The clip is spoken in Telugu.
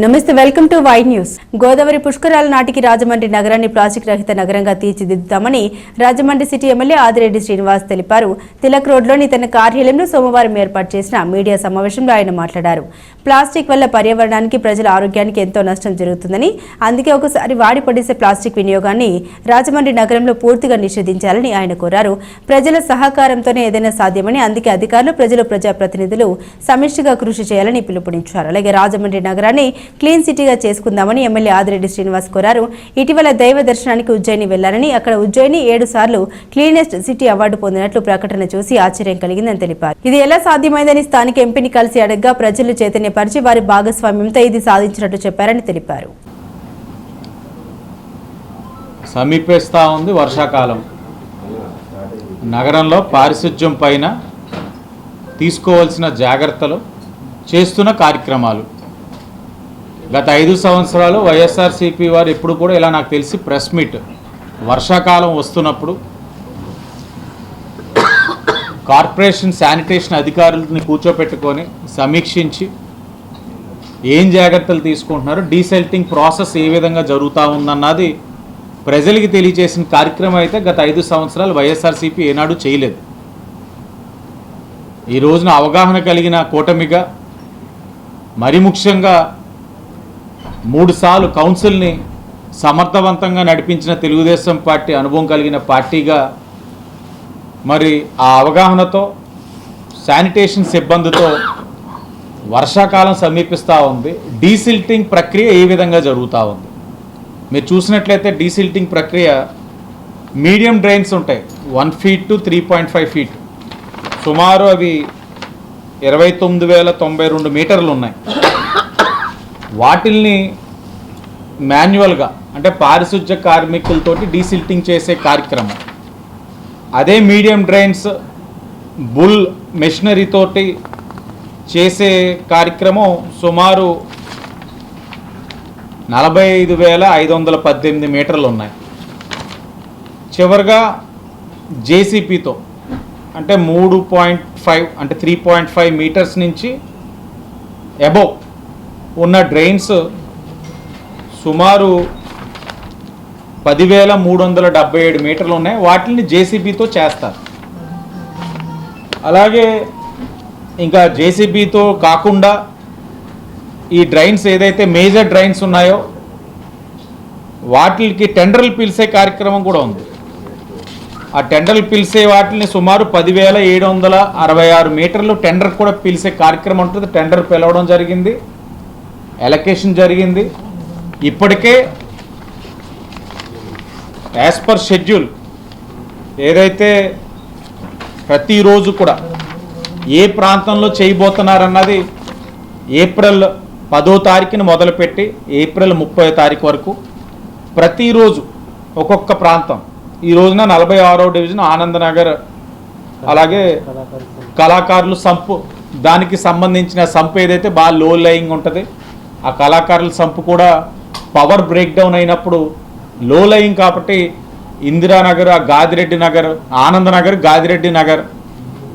నమస్తే welcome to Y news. Godavari పుష్కరాల నాటికి రాజమండ్రి నగరాన్ని ప్లాస్టిక్ రహిత నగరంగా తీర్చిదిద్దుతామని రాజమండ్రి సిటీ ఎమ్మెల్యే ఆదిరెడ్డి శ్రీనివాస్ తెలిపారు. తిలక్ రోడ్లోని తన కార్యాలయంలో సోమవారం ఏర్పాటు చేసిన మీడియా సమావేశంలో ఆయన మాట్లాడారు. ప్లాస్టిక్ వల్ల పర్యావరణానికి ప్రజల ఆరోగ్యానికి ఎంతో నష్టం జరుగుతుందని అందుకే ఒకసారి వాడి పడేసే ప్లాస్టిక్ వినియోగాన్ని రాజమండ్రి నగరంలో పూర్తిగా నిషేధించాలని ఆయన కోరారు. ప్రజల సహకారంతోనే ఏదైనా సాధ్యమని అందుకే అధికారులు ప్రజలు ప్రజాప్రతినిధులు సమిష్టిగా కృషి చేయాలని పిలుపునిచ్చారు. అలాగే రాజమండ్రి నగరాన్ని క్లీన్ సిటీగా చేసుకుందామని ఎమ్మెల్యే ఆదిరెడ్డి శ్రీనివాస్ కోరారు. ఇటీవల దైవ దర్శనానికి ఉజ్జయిని వెళ్ళారని అక్కడ ఉజ్జయిని ఏడు సార్లు క్లీనెస్ట్ సిటీ అవార్డు పొందినట్లు ప్రకటన చూసి ఆశ్చర్యం కలిగిందని తెలిపారు. ఇది ఎలా సాధ్యమైందని స్థానిక ఎంపీని కలిసి అడగ్గా ప్రజలు చైతన్యపరిచి వారి భాగస్వామ్యంతో ఇది సాధించినట్టు చెప్పారని తెలిపారు. సమీపిస్తూ ఉంది వర్షాకాలం. నగరంలో పారిశుధ్యం పైన తీసుకోవాల్సిన జాగ్రత్తలు చేస్తున్న కార్యక్రమాలు. గత ఐదు సంవత్సరాలు వైఎస్ఆర్సీపీ వారు ఎప్పుడు కూడా ఇలా నాకు తెలిసి ప్రెస్ మీట్ వర్షాకాలం వస్తున్నప్పుడు కార్పొరేషన్ శానిటేషన్ అధికారులని కూర్చోపెట్టుకొని సమీక్షించి ఏం జాగ్రత్తలు తీసుకుంటున్నారు డీసెల్టింగ్ ప్రాసెస్ ఏ విధంగా జరుగుతూ ఉందన్నది ప్రజలకి తెలియజేసిన కార్యక్రమం అయితే గత ఐదు సంవత్సరాలు వైఎస్ఆర్సీపీ ఏనాడు చేయలేదు. ఈ రోజున అవగాహన కలిగిన కూటమిగా మరి ముఖ్యంగా మూడుసార్లు కౌన్సిల్ని సమర్థవంతంగా నడిపించిన తెలుగుదేశం పార్టీ అనుభవం కలిగిన పార్టీగా మరి ఆ అవగాహనతో శానిటేషన్ సిబ్బందితో వర్షాకాలం సమీపిస్తూ ఉంది. డీసిల్టింగ్ ప్రక్రియ ఏ విధంగా జరుగుతూ ఉంది? మీరు చూసినట్లయితే డీసిల్టింగ్ ప్రక్రియ మీడియం డ్రైన్స్ ఉంటాయి. One feet two three point five feet. సుమారు అవి ఇరవై తొమ్మిది వేల తొంభై రెండు మీటర్లు ఉన్నాయి. వాటిల్ని మాన్యువల్గా అంటే పారిశుధ్య కార్మికులతోటి డీసిల్టింగ్ చేసే కార్యక్రమం. అదే మీడియం డ్రైన్స్ బుల్ మెషినరీతోటి చేసే కార్యక్రమం సుమారు నలభై ఐదు వేల ఐదు వందల పద్దెనిమిది మీటర్లు ఉన్నాయి చివరిగా జేసీపీతో అంటే మూడు పాయింట్ ఫైవ్ అంటే త్రీ పాయింట్ ఫైవ్ మీటర్స్ నుంచి అబోవ్ ఉన్న డ్రైన్స్ సుమారు పదివేల మూడు వందల డెబ్బై ఏడు మీటర్లు ఉన్నాయి. వాటిని జేసీబీతో చేస్తారు. అలాగే ఇంకా జేసీబీతో కాకుండా ఈ డ్రైన్స్ ఏదైతే మేజర్ డ్రైన్స్ ఉన్నాయో వాటికి టెండర్లు పిలిచే కార్యక్రమం కూడా ఉంది. ఆ టెండర్లు పిలిచే వాటిని సుమారు పదివేల ఏడు వందల అరవై ఆరు మీటర్లు టెండర్ కూడా పిలిచే కార్యక్రమం ఉంటుంది. టెండర్ పిలవడం జరిగింది. ఎలకేషన్ జరిగింది. ఇప్పటికే యాజ్ పర్ షెడ్యూల్ ఏదైతే ప్రతిరోజు కూడా ఏ ప్రాంతంలో చేయబోతున్నారన్నది ఏప్రిల్ పదో తారీఖుని మొదలుపెట్టి ఏప్రిల్ ముప్పై తారీఖు వరకు ప్రతిరోజు ఒక్కొక్క ప్రాంతం. ఈ రోజున నలభై ఆరో డివిజన్ ఆనందనగర్ అలాగే కళాకారులు. సంపు దానికి సంబంధించిన సంపు ఏదైతే బాగా లో లయింగ్ ఉంటుంది ఆ కళాకారుల సంపు కూడా పవర్ బ్రేక్ డౌన్ అయినప్పుడు లో లయింగ్ కాబట్టి ఇందిరానగర్ ఆ గాదిరెడ్డి నగర్ ఆనందనగర్ గాదిరెడ్డి నగర్